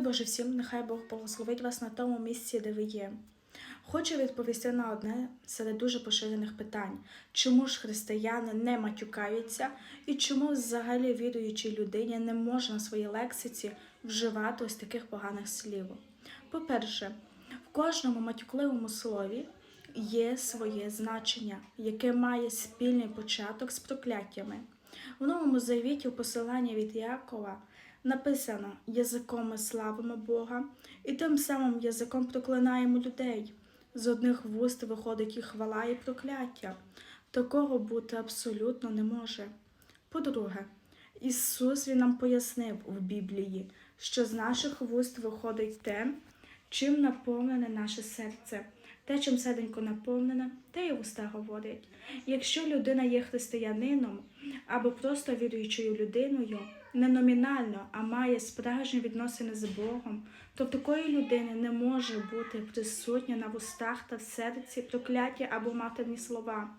Боже всім, нехай Бог благословить вас на тому місці, де ви є. Хочу відповісти на одне серед дуже поширених питань: чому ж християни не матюкаються і чому взагалі віруючій людині не можна в своїй лексиці вживати ось таких поганих слів? По-перше, в кожному матюкливому слові є своє значення, яке має спільний початок з прокляттями. В Новому Завіті у посиланні від Якова написано: язиком ми славимо Бога, і тим самим язиком проклинаємо людей. З одних вуст виходить і хвала, і прокляття. Такого бути абсолютно не може. По-друге, Ісус Він нам пояснив в Біблії, що з наших вуст виходить те, чим наповнене наше серце. Те, чим серденько наповнене, те і уста говорять. Якщо людина є християнином або просто віруючою людиною, не номінально, а має справжні відносини з Богом, то такої людини не може бути присутнє на вустах та в серці прокляття або матерні слова,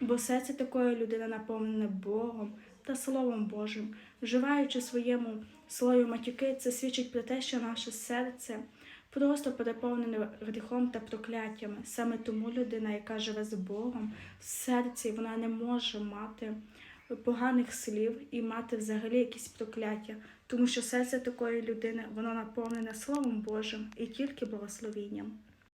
бо серце такої людини наповнене Богом та Словом Божим. Вживаючи своєму слові матюки, це свідчить про те, що наше серце просто переповнене гріхом та прокляттями. Саме тому людина, яка живе з Богом, в серці вона не може мати поганих слів і мати взагалі якісь прокляття, тому що серце такої людини воно наповнене Словом Божим і тільки благословінням.